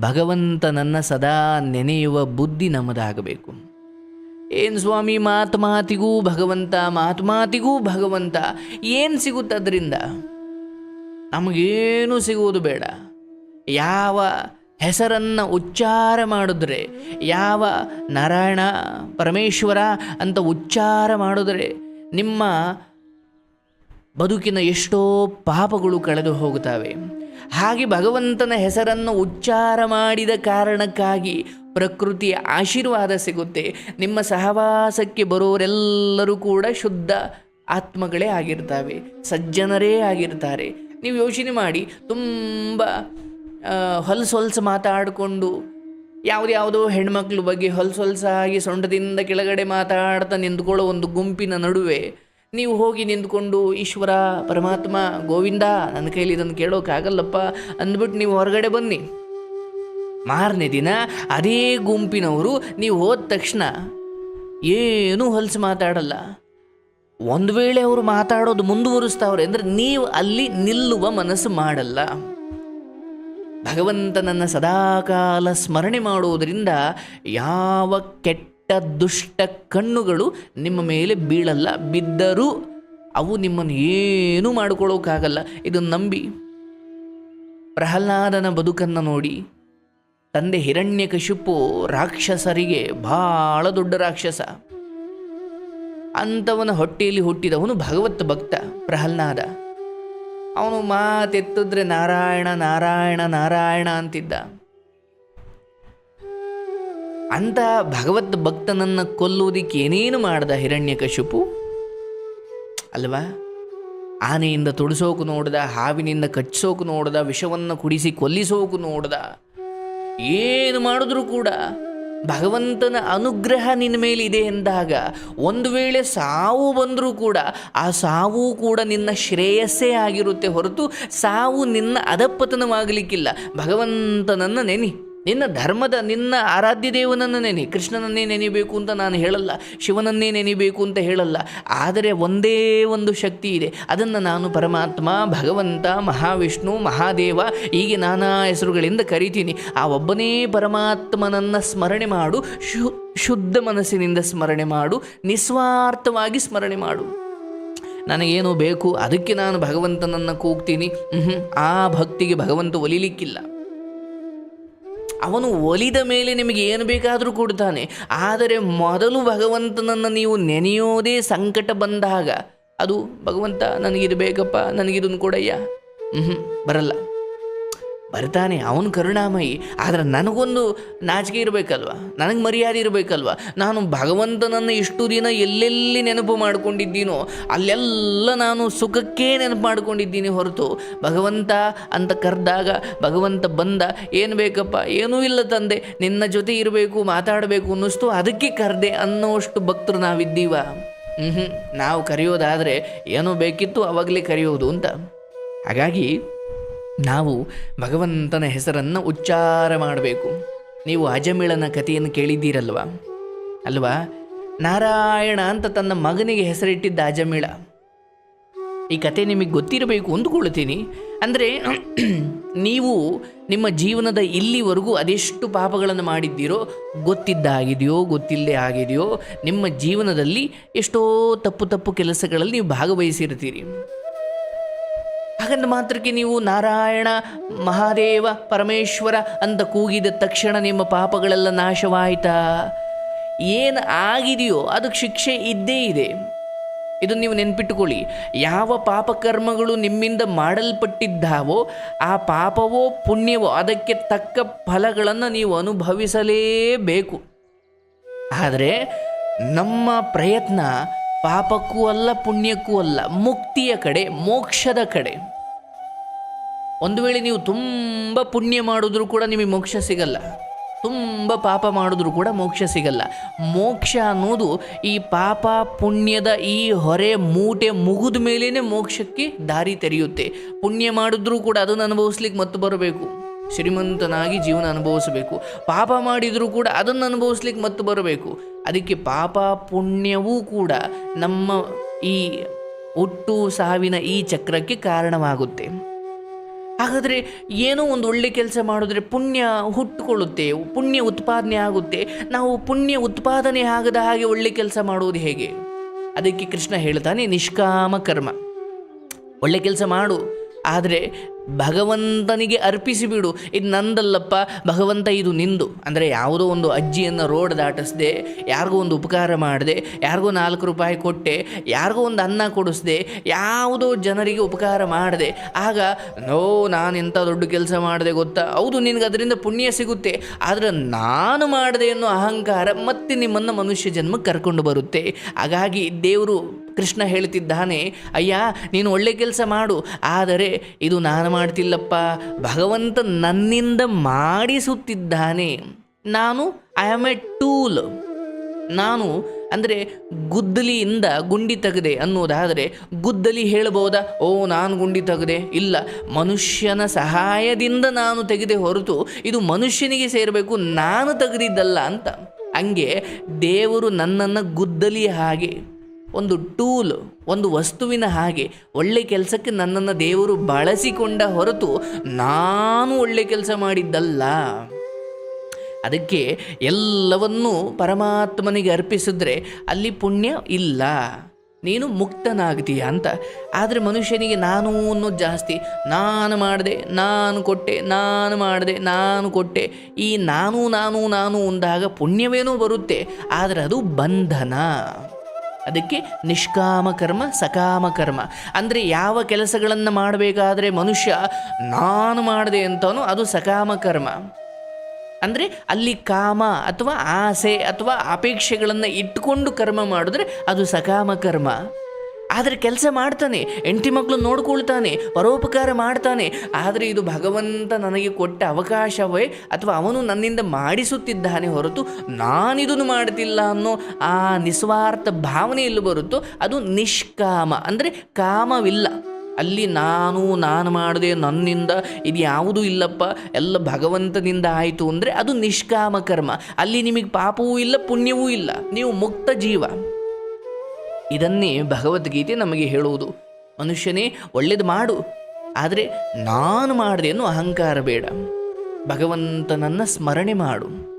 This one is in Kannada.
ಭಗವಂತನನ್ನು ಸದಾ ನೆನೆಯುವ ಬುದ್ಧಿ ನಮ್ಮದಾಗಬೇಕು. ಏನು ಸ್ವಾಮಿ ಮಾತು ಮಾತಿಗೂ ಭಗವಂತ ಮಾತು ಮಾತಿಗೂ ಭಗವಂತ, ಏನು ಸಿಗುತ್ತೆ ಅದರಿಂದ? ನಮಗೇನು ಸಿಗುವುದು ಬೇಡ. ಯಾವ ಹೆಸರನ್ನು ಉಚ್ಚಾರ ಮಾಡಿದ್ರೆ, ಯಾವ ನಾರಾಯಣ, ಪರಮೇಶ್ವರ ಅಂತ ಉಚ್ಚಾರ ಮಾಡಿದ್ರೆ, ನಿಮ್ಮ ಬದುಕಿನ ಎಷ್ಟೋ ಪಾಪಗಳು ಕಳೆದು ಹೋಗುತ್ತವೆ. ಹಾಗೆ ಭಗವಂತನ ಹೆಸರನ್ನು ಉಚ್ಚಾರ ಮಾಡಿದ ಕಾರಣಕ್ಕಾಗಿ ಪ್ರಕೃತಿಯ ಆಶೀರ್ವಾದ ಸಿಗುತ್ತೆ. ನಿಮ್ಮ ಸಹವಾಸಕ್ಕೆ ಬರೋರೆಲ್ಲರೂ ಕೂಡ ಶುದ್ಧ ಆತ್ಮಗಳೇ ಆಗಿರ್ತವೆ, ಸಜ್ಜನರೇ ಆಗಿರ್ತಾರೆ. ನೀವು ಯೋಚನೆ ಮಾಡಿ, ತುಂಬ ಹೊಲಸು ಹೊಲಸು ಮಾತಾಡಿಕೊಂಡು, ಯಾವುದ್ಯಾವುದೋ ಹೆಣ್ಮಕ್ಳ ಬಗ್ಗೆ ಹೊಲಸು ಹೊಲಸಾಗಿ ಸೊಂಟದಿಂದ ಕೆಳಗಡೆ ಮಾತಾಡ್ತಾ ನಿಂತ್ಕೊಳ್ಳೋ ಒಂದು ಗುಂಪಿನ ನಡುವೆ ನೀವು ಹೋಗಿ ನಿಂತ್ಕೊಂಡು ಈಶ್ವರ, ಪರಮಾತ್ಮ, ಗೋವಿಂದ ನನ್ನ ಕೈಲಿ ಇದನ್ನು ಕೇಳೋಕ್ಕಾಗಲ್ಲಪ್ಪ ಅಂದ್ಬಿಟ್ಟು ನೀವು ಹೊರಗಡೆ ಬನ್ನಿ. ಮಾರನೇ ದಿನ ಅದೇ ಗುಂಪಿನವರು ನೀವು ಹೋದ ತಕ್ಷಣ ಏನೂ ಹೊಲಸು ಮಾತಾಡಲ್ಲ. ಒಂದು ವೇಳೆ ಅವರು ಮಾತಾಡೋದು ಮುಂದುವರಿಸ್ತಾವ್ರೆ ಅಂದರೆ ನೀವು ಅಲ್ಲಿ ನಿಲ್ಲುವ ಮನಸ್ಸು ಮಾಡಲ್ಲ. ಭಗವಂತನನ್ನು ಸದಾಕಾಲ ಸ್ಮರಣೆ ಮಾಡುವುದರಿಂದ ಯಾವ ಕೆಟ್ಟ ದುಷ್ಟ ಕಣ್ಣುಗಳು ನಿಮ್ಮ ಮೇಲೆ ಬೀಳಲ್ಲ. ಬಿದ್ದರೂ ಅವು ನಿಮ್ಮನ್ನು ಏನೂ ಮಾಡಿಕೊಳ್ಳೋಕ್ಕಾಗಲ್ಲ. ಇದನ್ನು ನಂಬಿ. ಪ್ರಹ್ಲಾದನ ಬದುಕನ್ನು ನೋಡಿ. ತಂದೆ ಹಿರಣ್ಯಕಶಿಪು ರಾಕ್ಷಸರಿಗೆ ಬಹಳ ದೊಡ್ಡ ರಾಕ್ಷಸ. ಅಂಥವನ ಹೊಟ್ಟೆಯಲ್ಲಿ ಹುಟ್ಟಿದವನು ಭಗವತ್ ಭಕ್ತ ಪ್ರಹ್ಲಾದ. ಅವನು ಮಾತೆತ್ತಿದ್ರೆ ನಾರಾಯಣ ನಾರಾಯಣ ನಾರಾಯಣ ಅಂತಿದ್ದ. ಅಂತ ಭಗವದ್ ಭಕ್ತನನ್ನು ಕೊಲ್ಲುವುದಕ್ಕೆ ಏನೇನು ಮಾಡ್ದ ಹಿರಣ್ಯಕಶಿಪು ಅಲ್ವಾ? ಆನೆಯಿಂದ ತೊಡಿಸೋಕು ನೋಡ್ದ, ಹಾವಿನಿಂದ ಕಚ್ಚಿಸೋಕು ನೋಡ್ದ, ವಿಷವನ್ನು ಕುಡಿಸಿ ಕೊಲ್ಲಿಸೋಕು ನೋಡ್ದ. ಏನು ಮಾಡಿದ್ರೂ ಕೂಡ ಭಗವಂತನ ಅನುಗ್ರಹ ನಿನ್ನ ಮೇಲೆ ಇದೆ ಎಂದಾಗ ಒಂದು ವೇಳೆ ಸಾವು ಬಂದರೂ ಕೂಡ ಆ ಸಾವು ಕೂಡ ನಿನ್ನ ಶ್ರೇಯಸ್ಸೇ ಆಗಿರುತ್ತೆ ಹೊರತು ಸಾವು ನಿನ್ನ ಅಧಪತನವಾಗಲಿಕ್ಕಿಲ್ಲ. ಭಗವಂತನನ್ನು ನೆನಿ. ನಿನ್ನ ಧರ್ಮದ ನಿನ್ನ ಆರಾಧ್ಯ ದೇವನನ್ನು ನೆನೆ, ಕೃಷ್ಣನನ್ನೇ ನೆನಿಬೇಕು ಅಂತ ನಾನು ಹೇಳಲ್ಲ, ಶಿವನನ್ನೇ ನೆನಿಬೇಕು ಅಂತ ಹೇಳಲ್ಲ, ಆದರೆ ಒಂದೇ ಒಂದು ಶಕ್ತಿ ಇದೆ, ಅದನ್ನು ನಾನು ಪರಮಾತ್ಮ, ಭಗವಂತ, ಮಹಾವಿಷ್ಣು, ಮಹಾದೇವ, ಹೀಗೆ ನಾನಾ ಹೆಸರುಗಳಿಂದ ಕರಿತೀನಿ. ಆ ಒಬ್ಬನೇ ಪರಮಾತ್ಮನನ್ನು ಸ್ಮರಣೆ ಮಾಡು ಶುದ್ಧ ಮನಸ್ಸಿನಿಂದ ಸ್ಮರಣೆ ಮಾಡು, ನಿಸ್ವಾರ್ಥವಾಗಿ ಸ್ಮರಣೆ ಮಾಡು. ನನಗೇನು ಬೇಕು, ಅದಕ್ಕೆ ನಾನು ಭಗವಂತನನ್ನು ಕೂಗ್ತೀನಿ. ಆ ಭಕ್ತಿಗೆ ಭಗವಂತ ಒಲಿಲಿಕ್ಕಿಲ್ಲ. ಅವನು ಒಲಿದ ಮೇಲೆ ನಿಮಗೆ ಏನು ಬೇಕಾದರೂ ಕೊಡ್ತಾನೆ ಆದರೆ ಮೊದಲು ಭಗವಂತನನ್ನು ನೀವು ನೆನೆಯೋದೇ ಸಂಕಟ ಬಂದಾಗ ಅದು ಭಗವಂತ, ನನಗಿದು ಬೇಕಪ್ಪ ನನಗಿದನ್ನು ಕೊಡಯ್ಯ. ಹ್ಞೂ ಬರಲ್ಲ. ಬರ್ತಾನೆ, ಅವನು ಕರುಣಾಮಯಿ. ಆದರೆ ನನಗೊಂದು ನಾಚಿಕೆ ಇರಬೇಕಲ್ವ? ನನಗೆ ಮರ್ಯಾದೆ ಇರಬೇಕಲ್ವ? ನಾನು ಭಗವಂತನನ್ನು ಇಷ್ಟು ದಿನ ಎಲ್ಲೆಲ್ಲಿ ನೆನಪು ಮಾಡಿಕೊಂಡಿದ್ದೀನೋ, ಅಲ್ಲೆಲ್ಲ ನಾನು ಸುಖಕ್ಕೇ ನೆನಪು ಮಾಡ್ಕೊಂಡಿದ್ದೀನಿ ಹೊರತು. ಭಗವಂತ ಅಂತ ಕರೆದಾಗ, ಭಗವಂತ ಬಂದ, ಏನು ಬೇಕಪ್ಪ? ಏನೂ ಇಲ್ಲ ತಂದೆ. ನಿನ್ನ ಜೊತೆ ಇರಬೇಕು, ಮಾತಾಡಬೇಕು ಅನ್ನಿಸ್ತು. ಅದಕ್ಕೆ ಕರೆದೆ ಅನ್ನೋಷ್ಟು ಭಕ್ತರು ನಾವಿದ್ದೀವ. ಹ್ಞೂ ನಾವು ಕರೆಯೋದಾದರೆ ಏನೋ ಬೇಕಿತ್ತು ಅವಾಗಲೇ ಕರೆಯೋದು ಅಂತ. ಹಾಗಾಗಿ ನಾವು ಭಗವಂತನ ಹೆಸರನ್ನು ಉಚ್ಚಾರ ಮಾಡಬೇಕು. ನೀವು ಅಜಮಿಳನ ಕಥೆಯನ್ನು ಕೇಳಿದ್ದೀರಲ್ವಾ? ಅಲ್ವಾ? ನಾರಾಯಣ ಅಂತ ತನ್ನ ಮಗನಿಗೆ ಹೆಸರಿಟ್ಟಿದ್ದ ಅಜಮಿಳ. ಈ ಕತೆ ನಿಮಗೆ ಗೊತ್ತಿರಬೇಕು ಅಂದುಕೊಳ್ತೀನಿ ಅಂದರೆ, ನೀವು ನಿಮ್ಮ ಜೀವನದ ಇಲ್ಲಿವರೆಗೂ ಅದೆಷ್ಟು ಪಾಪಗಳನ್ನು ಮಾಡಿದ್ದೀರೋ, ಗೊತ್ತಿದ್ದಾಗಿದೆಯೋ, ಗೊತ್ತಿಲ್ಲದೆ ಆಗಿದೆಯೋ, ನಿಮ್ಮ ಜೀವನದಲ್ಲಿ ಎಷ್ಟೋ ತಪ್ಪು ತಪ್ಪು ಕೆಲಸಗಳಲ್ಲಿ ನೀವು ಭಾಗವಹಿಸಿರ್ತೀರಿ ಹಾಗಂದ ಮಾತ್ರಕ್ಕೆ ನೀವು ನಾರಾಯಣ, ಮಹಾದೇವ, ಪರಮೇಶ್ವರ ಅಂತ ಕೂಗಿದ ತಕ್ಷಣ ನಿಮ್ಮ ಪಾಪಗಳೆಲ್ಲ ನಾಶವಾಯಿತಾ? ಏನು ಆಗಿದೆಯೋ ಅದಕ್ಕೆ ಶಿಕ್ಷೆ ಇದ್ದೇ ಇದೆ. ಇದು ನೀವು ನೆನ್ಪಿಟ್ಟುಕೊಳ್ಳಿ. ಯಾವ ಪಾಪಕರ್ಮಗಳು ನಿಮ್ಮಿಂದ ಮಾಡಲ್ಪಟ್ಟಿದ್ದಾವೋ, ಆ ಪಾಪವೋ, ಪುಣ್ಯವೋ, ಅದಕ್ಕೆ ತಕ್ಕ ಫಲಗಳನ್ನು ನೀವು ಅನುಭವಿಸಲೇಬೇಕು. ಆದರೆ ನಮ್ಮ ಪ್ರಯತ್ನ ಪಾಪಕ್ಕೂ ಅಲ್ಲ, ಪುಣ್ಯಕ್ಕೂ ಅಲ್ಲ, ಮುಕ್ತಿಯ ಕಡೆ, ಮೋಕ್ಷದ ಕಡೆ. ಒಂದು ವೇಳೆ ನೀವು ತುಂಬ ಪುಣ್ಯ ಮಾಡಿದ್ರೂ ಕೂಡ ನಿಮಗೆ ಮೋಕ್ಷ ಸಿಗಲ್ಲ. ತುಂಬ ಪಾಪ ಮಾಡಿದ್ರೂ ಕೂಡ ಮೋಕ್ಷ ಸಿಗಲ್ಲ. ಮೋಕ್ಷ ಅನ್ನೋದು ಈ ಪಾಪ ಪುಣ್ಯದ ಈ ಹೊರೆ ಮೂಟೆ ಮುಗಿದ ಮೇಲೇ ಮೋಕ್ಷಕ್ಕೆ ದಾರಿ ತೆರೆಯುತ್ತೆ. ಪುಣ್ಯ ಮಾಡಿದ್ರೂ ಕೂಡ ಅದನ್ನು ಅನುಭವಿಸ್ಲಿಕ್ಕೆ ಮತ್ತೆ ಬರಬೇಕು. ಶ್ರೀಮಂತನಾಗಿ ಜೀವನ ಅನುಭವಿಸಬೇಕು. ಪಾಪ ಮಾಡಿದರೂ ಕೂಡ ಅದನ್ನು ಅನುಭವಿಸ್ಲಿಕ್ಕೆ ಮತ್ತೆ ಬರಬೇಕು. ಅದಕ್ಕೆ ಪಾಪ ಪುಣ್ಯವೂ ಕೂಡ ನಮ್ಮ ಈ ಹುಟ್ಟು ಸಾವಿನ ಈ ಚಕ್ರಕ್ಕೆ ಕಾರಣವಾಗುತ್ತೆ. ಹಾಗಾದರೆ ಏನೋ ಒಂದು ಒಳ್ಳೆ ಕೆಲಸ ಮಾಡಿದ್ರೆ ಪುಣ್ಯ ಹುಟ್ಟುಕೊಳ್ಳುತ್ತೆ, ಪುಣ್ಯ ಉತ್ಪಾದನೆ ಆಗುತ್ತೆ. ನಾವು ಪುಣ್ಯ ಉತ್ಪಾದನೆ ಆಗದ ಹಾಗೆ ಒಳ್ಳೆ ಕೆಲಸ ಮಾಡುವುದು ಹೇಗೆ? ಅದಕ್ಕೆ ಕೃಷ್ಣ ಹೇಳ್ತಾನೆ, ನಿಷ್ಕಾಮ ಕರ್ಮ. ಒಳ್ಳೆ ಕೆಲಸ ಮಾಡು, ಆದರೆ ಭಗವಂತನಿಗೆ ಅರ್ಪಿಸಿಬಿಡು ಇದು ನಂದಲ್ಲಪ್ಪ, ಭಗವಂತ ಇದು ನಿಂದು. ಅಂದರೆ ಯಾವುದೋ ಒಂದು ಅಜ್ಜಿಯನ್ನು ರೋಡ್ ದಾಟಿಸ್ದೆ, ಯಾರಿಗೋ ಒಂದು ಉಪಕಾರ ಮಾಡಿದೆ, ಯಾರಿಗೋ ನಾಲ್ಕು ರೂಪಾಯಿ ಕೊಟ್ಟೆ, ಯಾರಿಗೋ ಒಂದು ಅನ್ನ ಕೊಡಿಸ್ದೆ, ಯಾವುದೋ ಜನರಿಗೆ ಉಪಕಾರ ಮಾಡಿದೆ. ಆಗ, ನೋ, ನಾನು ಎಂಥ ದೊಡ್ಡ ಕೆಲಸ ಮಾಡಿದೆ ಗೊತ್ತಾ? ಹೌದು, ನಿನಗೆ ಅದರಿಂದ ಪುಣ್ಯ ಸಿಗುತ್ತೆ. ಆದರೆ ನಾನು ಮಾಡಿದೆ ಅನ್ನೋ ಅಹಂಕಾರ ಮತ್ತೆ ನಿಮ್ಮನ್ನು ಮನುಷ್ಯ ಜನ್ಮಕ್ಕೆ ಕರ್ಕೊಂಡು ಬರುತ್ತೆ. ಹಾಗಾಗಿ ದೇವರು ಕೃಷ್ಣ ಹೇಳ್ತಿದ್ದಾನೆ, ಅಯ್ಯ, ನೀನು ಒಳ್ಳೆ ಕೆಲಸ ಮಾಡು. ಆದರೆ ಇದು ನಾನು ಮಾಡ್ತಿಲ್ಲಪ್ಪ. ಭಗವಂತ ನನ್ನಿಂದ ಮಾಡಿಸುತ್ತಿದ್ದಾನೆ. ನಾನು ಐ ಆಮ್ ಎ ಟೂಲ್ ನಾನು, ಅಂದರೆ ಗುದ್ದಲಿಯಿಂದ ಗುಂಡಿ ತೆಗೆದೆ ಅನ್ನೋದಾದರೆ, ಗುದ್ದಲಿ ಹೇಳ್ಬೋದಾ ಓ, ನಾನು ಗುಂಡಿ ತೆಗೆದೆ. ಇಲ್ಲ, ಮನುಷ್ಯನ ಸಹಾಯದಿಂದ ನಾನು ತೆಗೆದೆ ಹೊರತು ಇದು ಮನುಷ್ಯನಿಗೆ ಸೇರಬೇಕು, ನಾನು ತೆಗೆದಿದ್ದಲ್ಲ ಅಂತ. ಹಂಗೆ ದೇವರು ನನ್ನನ್ನು ಗುದ್ದಲಿ ಹಾಗೆ. ಒಂದು ಟೂಲ್, ಒಂದು ವಸ್ತುವಿನ ಹಾಗೆ ಒಳ್ಳೆ ಕೆಲಸಕ್ಕೆ ನನ್ನನ್ನು ದೇವರು ಬಳಸಿಕೊಂಡ ಹೊರತು ನಾನು ಒಳ್ಳೆ ಕೆಲಸ ಮಾಡಿದ್ದಲ್ಲ. ಅದಕ್ಕೆ ಎಲ್ಲವನ್ನೂ ಪರಮಾತ್ಮನಿಗೆ ಅರ್ಪಿಸಿದ್ರೆ ಅಲ್ಲಿ ಪುಣ್ಯ ಇಲ್ಲ. ನೀನು ಮುಕ್ತನಾಗ್ತೀಯ ಅಂತ. ಆದರೆ ಮನುಷ್ಯನಿಗೆ ನಾನು ಅನ್ನೋದು ಜಾಸ್ತಿ. ನಾನು ಮಾಡಿದೆ, ನಾನು ಕೊಟ್ಟೆ, ನಾನು ಮಾಡಿದೆ, ನಾನು ಕೊಟ್ಟೆ. ಈ ನಾನು ನಾನು ನಾನು ಅಂದಾಗ ಪುಣ್ಯವೇನೋ ಬರುತ್ತೆ. ಆದರೆ ಅದು ಬಂಧನ. ಅದಕ್ಕೆ ನಿಷ್ಕಾಮ ಕರ್ಮ ಸಕಾಮ ಕರ್ಮ ಅಂದರೆ ಯಾವ ಕೆಲಸಗಳನ್ನು ಮಾಡಬೇಕಾದ್ರೆ ಮನುಷ್ಯ, ನಾನು ಮಾಡಿದೆ ಅಂತನೋ ಅದು ಸಕಾಮ ಕರ್ಮ ಅಂದರೆ ಅಲ್ಲಿ ಕಾಮ ಅಥವಾ ಆಸೆ ಅಥವಾ ಅಪೇಕ್ಷೆಗಳನ್ನು ಇಟ್ಟುಕೊಂಡು ಕರ್ಮ ಮಾಡಿದ್ರೆ ಅದು ಸಕಾಮ ಕರ್ಮ ಆದರೆ ಕೆಲಸ ಮಾಡ್ತಾನೆ, ಹೆಂಡತಿ ಮಕ್ಕಳು ನೋಡ್ಕೊಳ್ತಾನೆ, ಪರೋಪಕಾರ ಮಾಡ್ತಾನೆ. ಆದರೆ ಇದು ಭಗವಂತ ನನಗೆ ಕೊಟ್ಟ ಅವಕಾಶವೇ ಅಥವಾ ಅವನು ನನ್ನಿಂದ ಮಾಡಿಸುತ್ತಿದ್ದಾನೆ ಹೊರತು ನಾನಿದನ್ನು ಮಾಡ್ತಿಲ್ಲ ಅನ್ನೋ ಆ ನಿಸ್ವಾರ್ಥ ಭಾವನೆ ಎಲ್ಲಿ ಬರುತ್ತೋ, ಅದು ನಿಷ್ಕಾಮ, ಅಂದರೆ ಕಾಮವಿಲ್ಲ. ಅಲ್ಲಿ ನಾನು ನಾನು ಮಾಡಿದೆ ನನ್ನಿಂದ ಇದು ಯಾವುದೂ ಇಲ್ಲಪ್ಪ, ಎಲ್ಲ ಭಗವಂತನಿಂದ ಆಯಿತು ಅಂದರೆ ಅದು ನಿಷ್ಕಾಮ ಕರ್ಮ. ಅಲ್ಲಿ ನಿಮಗೆ ಪಾಪವೂ ಇಲ್ಲ, ಪುಣ್ಯವೂ ಇಲ್ಲ. ನೀವು ಮುಕ್ತ ಜೀವ. ಇದನ್ನೇ ಭಗವದ್ಗೀತೆ ನಮಗೆ ಹೇಳುವುದು. ಮನುಷ್ಯನೇ, ಒಳ್ಳೇದು ಮಾಡು. ಆದರೆ ನಾನು ಮಾಡಿದೆ ಅನ್ನೋ ಅಹಂಕಾರ ಬೇಡ. ಭಗವಂತನನ್ನು ಸ್ಮರಣೆ ಮಾಡು.